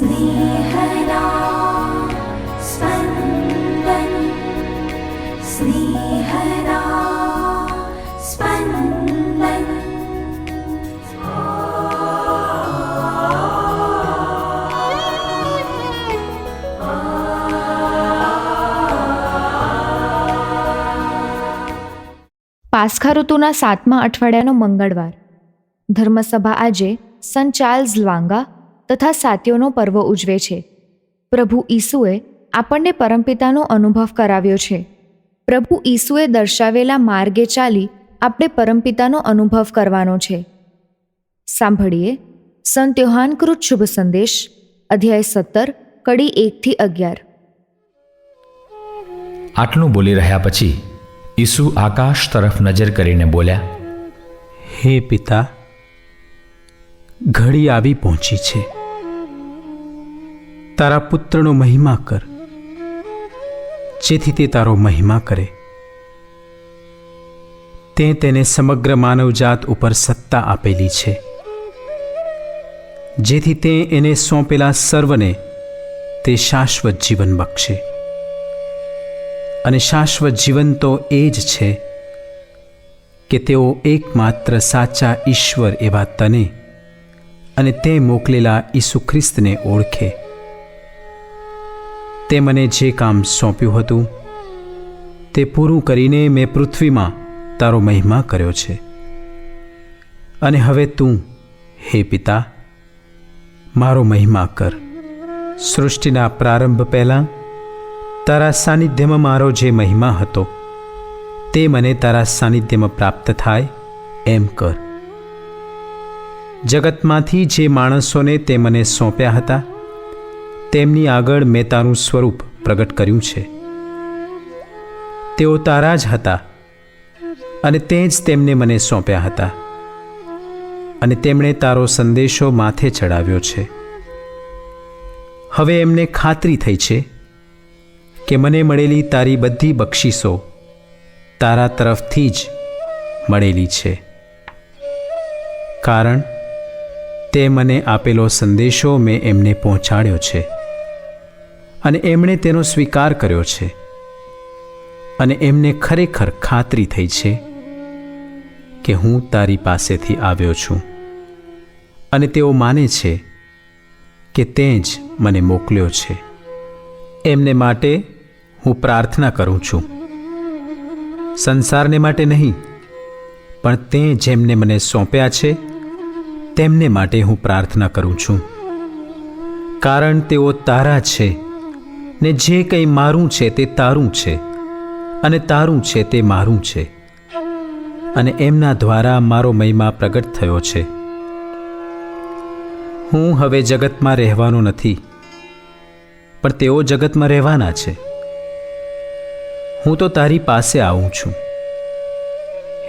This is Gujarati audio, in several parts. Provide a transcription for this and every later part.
स्नेहदा स्पन्दन् स्नेहदा स्पन्दन् પાસખા ઋતુના સાતમા અઠવાડિયાનો મંગળવાર ધર્મસભા આજે સન ચાર્લ્સ લ્વાંગા તથા સાત્યોનો પર્વ ઉજવે છે. પ્રભુ ઈસુએ આપણને પરમપિતાનો અનુભવ કરાવ્યો છે. પ્રભુ ઈસુએ દર્શાવેલા માર્ગે ચાલી આપણે પરમપિતાનો અનુભવ કરવાનો છે. સાંભળીએ. સંત યોહાનકૃત શુભ સંદેશ અધ્યાય સત્તર કડી એકથી અગિયાર. આટલું બોલી રહ્યા પછી ઈસુ આકાશ તરફ નજર કરીને બોલ્યા હે પિતા ઘડી આવી પહોંચી છે. તારા પુત્રનો મહિમા કર. જેથી તે તારો મહિમા કરે. તે તેને સમગ્ર માનવજાત ઉપર સત્તા આપેલી છે. જેથી તે એને સોંપેલા સર્વને તે શાશ્વત જીવન બક્ષે. અને શાશ્વત જીવન તો એ જ છે કે તેઓ એકમાત્ર સાચા ઈશ્વર એવા તને અને તે મોકલેલા ઈસુ ખ્રિસ્તને ઓળખે. તે મને જે કામ સોંપ્યું હતું, તે પૂરું કરીને મેં પૃથ્વીમાં તારો મહિમા કર્યો છે. અને હવે તું, હે પિતા, મારો મહિમા કર. સૃષ્ટિના પ્રારંભ પહેલાં તારા સાનિધ્યમાં મારો જે મહિમા હતો, તે મને તારા સાનિધ્યમાં પ્રાપ્ત થાય એમ કર. જગતમાંથી જે માણસોને તે મને સોંપ્યા હતા તેમની આગળ મેં તારું સ્વરૂપ પ્રગટ કર્યું છે. તેઓ તારા જ હતા અને તે જ તેમને મને સોંપ્યા હતા અને તેમણે તારો સંદેશો માથે ચડાવ્યો છે. હવે એમને ખાતરી થઈ છે કે મને મળેલી તારી બધી બક્ષિસો તારા તરફથી જ મળેલી છે. કારણ તે મને આપેલો સંદેશો મેં એમને પહોંચાડ્યો છે. અને એમણે તેનો સ્વીકાર કર્યો છે. અને એમને ખરેખર ખાતરી થઈ છે કે હું તારી પાસેથી આવ્યો છું. અને તેઓ માને છે કે તે જ મને મોકલ્યો છે. એમને માટે હું પ્રાર્થના કરું છું. સંસારને માટે નહીં, પણ તે જેમને મને સોંપ્યા છે, તેમને માટે હું પ્રાર્થના કરું છું. કારણ તેઓ તારા છે. ને જે કંઈ મારું છે તે તારું છે અને તારું છે તે મારું છે. અને એમના દ્વારા મારો મહિમા પ્રગટ થયો છે. હું હવે જગતમાં રહેવાનો નથી, પણ તેઓ જગતમાં રહેવાના છે. હું તો તારી પાસે આવું છું.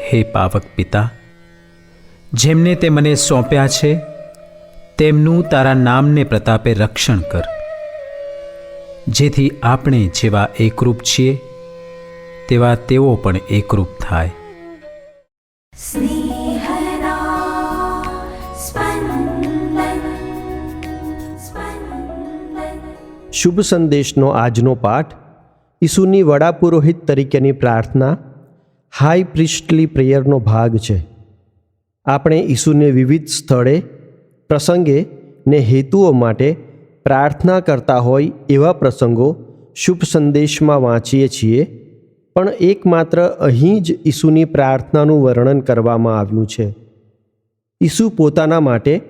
હે પાવક પિતા, જેમને તે મને સોંપ્યા છે, તેમનું તારા નામને પ્રતાપે રક્ષણ કર. જેથી આપણે જેવા એકરૂપ છીએ તેવા તેઓ પણ એકરૂપ થાય. શુભ સંદેશનો આજનો પાઠ ઈસુની વડાપુરોહિત તરીકેની પ્રાર્થના હાઈ પ્રિસ્ટલી પ્રેયરનો ભાગ છે. આપણે ઈસુને વિવિધ સ્થળે પ્રસંગે ને હેતુઓ માટે પ્રાર્થના કરતા હોય એવા પ્રસંગો શુભ સંદેશમાં વાંચીએ છીએ, પણ એકમાત્ર અહીં જ ઈસુની પ્રાર્થનાનું વર્ણન કરવામાં આવ્યું છે. ઈસુ પોતાના માટે,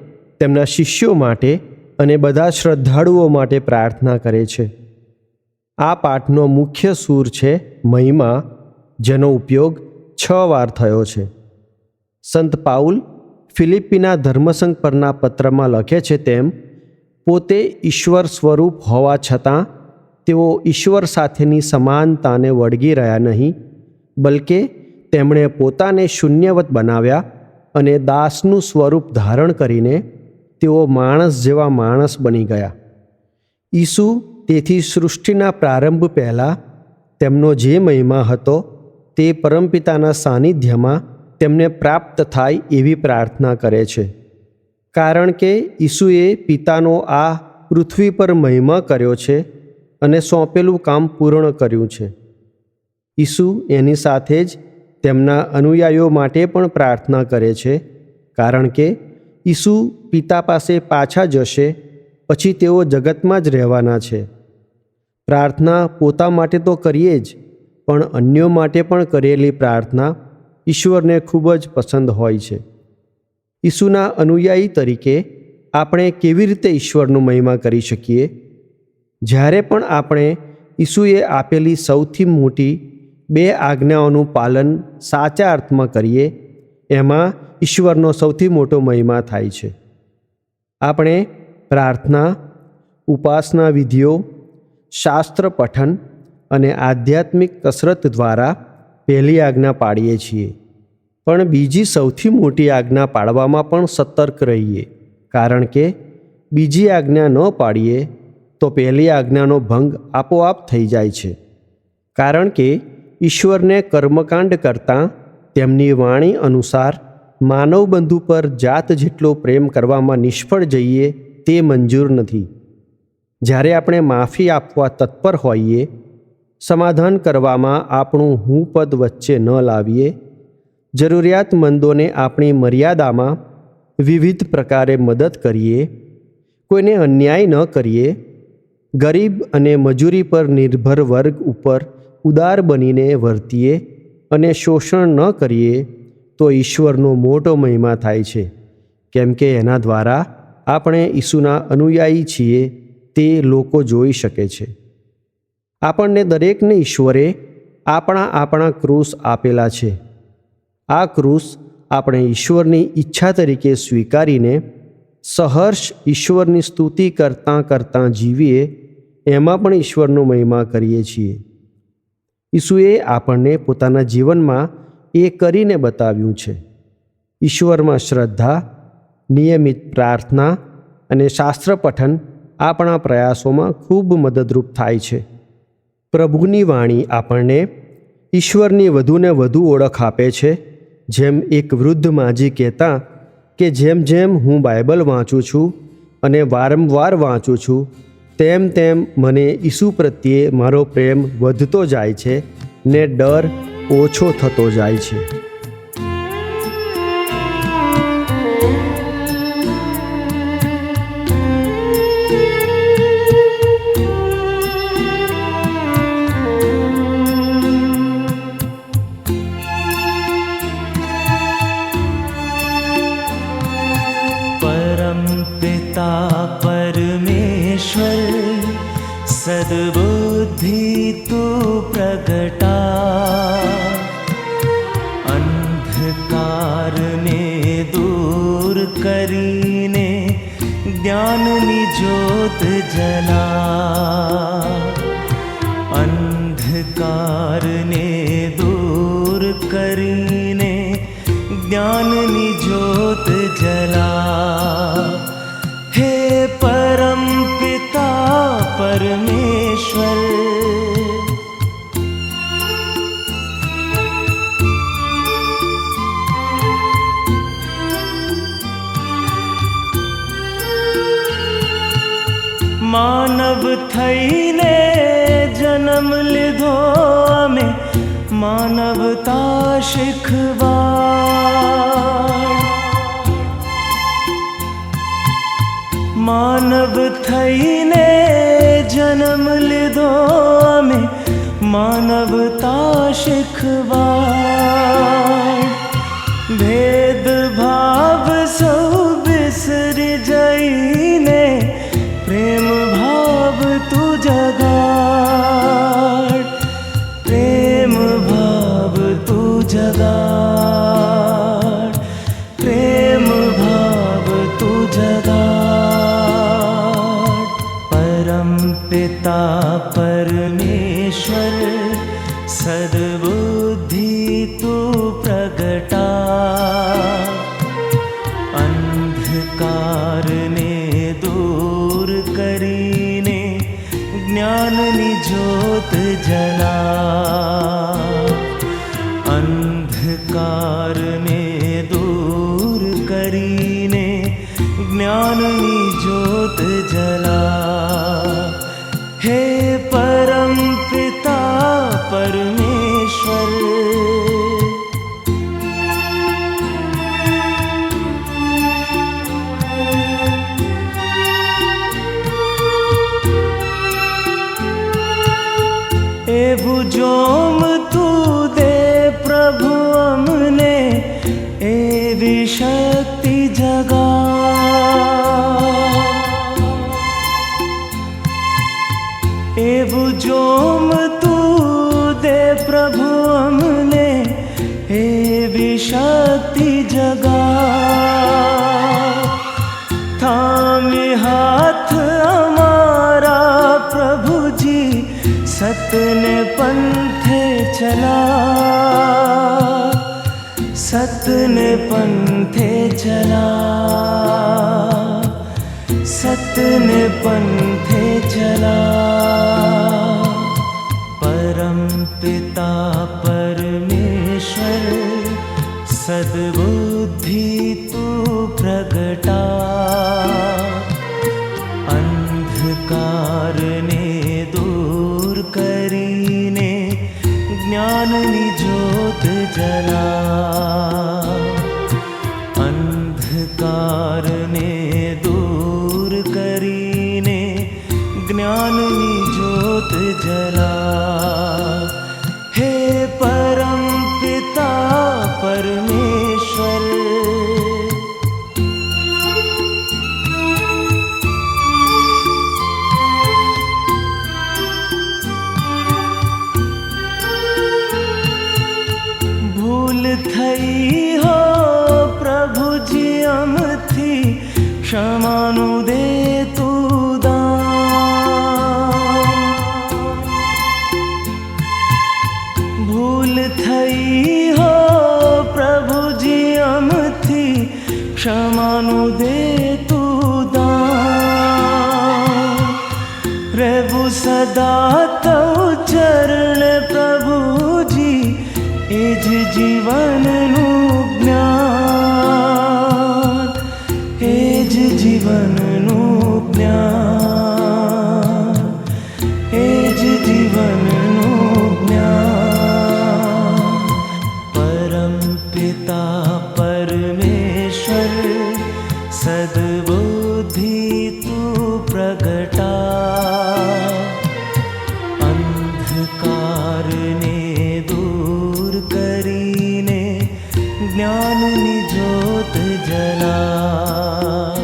તેમના શિષ્યો માટે અને બધા શ્રદ્ધાળુઓ માટે પ્રાર્થના કરે છે. આ પાઠનો મુખ્ય સૂર છે મહિમા, જેનો ઉપયોગ છ વાર થયો છે. સંત પાઉલ ફિલિપીના ધર્મસંઘ પરના પત્રમાં લખે છે તેમ પોતે ઈશ્વર સ્વરૂપ હોવા છતાં તેઓ ઈશ્વર સાથેની સમાનતાને વળગી રહ્યા નહીં, બલકે તેમણે પોતાને શૂન્યવત બનાવ્યા અને દાસનું સ્વરૂપ ધારણ કરીને તેઓ માણસ જેવા માણસ બની ગયા. ઈસુ તેથી સૃષ્ટિના પ્રારંભ પહેલાં તેમનો જે મહિમા હતો તે પરમપિતાના સાનિધ્યમાં તેમને પ્રાપ્ત થાય એવી પ્રાર્થના કરે છે. કારણ કે ઈસુએ પિતાનો આ પૃથ્વી પર મહિમા કર્યો છે અને સોંપેલું કામ પૂર્ણ કર્યું છે. ઈસુ એની સાથે જ તેમના અનુયાયીઓ માટે પણ પ્રાર્થના કરે છે, કારણ કે ઈસુ પિતા પાસે પાછા જશે, પછી તેઓ જગતમાં જ રહેવાના છે. પ્રાર્થના પોતા માટે તો કરીએ જ, પણ અન્યો માટે પણ કરેલી પ્રાર્થના ઈશ્વરને ખૂબ જ પસંદ હોય છે. ઈસુના અનુયાયી તરીકે આપણે કેવી રીતે ઈશ્વરનું મહિમા કરી શકીએ? જ્યારે પણ આપણે ઈસુએ આપેલી સૌથી મોટી બે આજ્ઞાઓનું પાલન સાચા અર્થમાં કરીએ, એમાં ઈશ્વરનો સૌથી મોટો મહિમા થાય છે. આપણે પ્રાર્થના, ઉપાસના વિધિઓ, શાસ્ત્ર પઠન અને આધ્યાત્મિક કસરત દ્વારા પહેલી આજ્ઞા પાડીએ છીએ. પણ બીજી સૌથી મોટી આજ્ઞા પાડવામાં પણ સતર્ક રહીએ. કારણ કે બીજી આજ્ઞા ન પાડીએ તો પહેલી આજ્ઞાનો ભંગ આપોઆપ થઈ જાય છે. કારણ કે ઈશ્વરને કર્મકાંડ કરતાં તેમની વાણી અનુસાર માનવ બંધુ પર જાત જેટલો પ્રેમ કરવામાં નિષ્ફળ જઈએ તે મંજૂર નથી. જ્યારે આપણે માફી આપવા તત્પર હોઈએ, સમાધાન કરવામાં આપણું હું પદ વચ્ચે ન લાવીએ જરૂરિયાતમંદોને આપણી મર્યાદામાં વિવિધ પ્રકારે મદદ કરીએ, કોઈને અન્યાય ન કરીએ, ગરીબ અને મજૂરી પર નિર્ભર વર્ગ ઉપર ઉદાર બનીને વર્તીએ અને શોષણ ન કરીએ, તો ઈશ્વરનો મોટો મહિમા થાય છે. કેમ કે એના દ્વારા આપણે ઈસુના અનુયાયી છીએ, તે લોકો જોઈ શકે છે. આપણને દરેકને ઈશ્વરે આપણા આપણા ક્રૂસ આપેલા છે. આ ક્રૂસ આપણે ઈશ્વરની ઈચ્છા તરીકે સ્વીકારીને સહર્ષ ઈશ્વરની સ્તુતિ કરતાં કરતાં જીવીએ, એમાં પણ ઈશ્વરનો મહિમા કરીએ છીએ. ઈસુએ આપણને પોતાના જીવનમાં એ કરીને બતાવ્યું છે. ઈશ્વરમાં શ્રદ્ધા, નિયમિત પ્રાર્થના અને શાસ્ત્ર પઠન આપણા પ્રયાસોમાં ખૂબ મદદરૂપ થાય છે. પ્રભુની વાણી આપણને ઈશ્વરની વધુને વધુ ઓળખ આપે છે જેમ એક વૃદ્ધ માજી કહેતા કે જેમ જેમ હું બાઇબલ વાંચું છું અને વારંવાર વાંચું છું, તેમ તેમ મને ઈસુ પ્રત્યે મારો પ્રેમ વધતો જાય છે ને ડર ઓછો થતો જાય છે. पिता परमेश्वर सद्बुद्धि तु प्रगटा अंधकार ने दूर करीने ज्ञाननी ज्योत जला अंधकार ने दूर करीने ज्ञाननी ज्योत માનવ થઈને જન્મ લીધો અમે માનવતા શીખવા. માનવ થઈને જન્મ લીધો અમે માનવતા શીખવા. जोत जला हे परम पिता परमेश्वर ए बुजोम तू दे प्रभु अमने ए विशक्ति સતને પંથે ચલા સતને પંથે ચલા સતને પંથે ચલા પરમ પિતા પરમેશ્વર સદબુદ્ધિ તું પ્રગટા જલા અંધકારને દૂર કરીને જ્ઞાનની જ્યોત જલા હે પરમ પિતા પરમેશ્વર ક્ષમાનું દે તું દાન. પ્રભુ સદા તવ ચરણ પ્રભુજી એ જ જીવનનું જ્ઞાનની જ્યોત જલા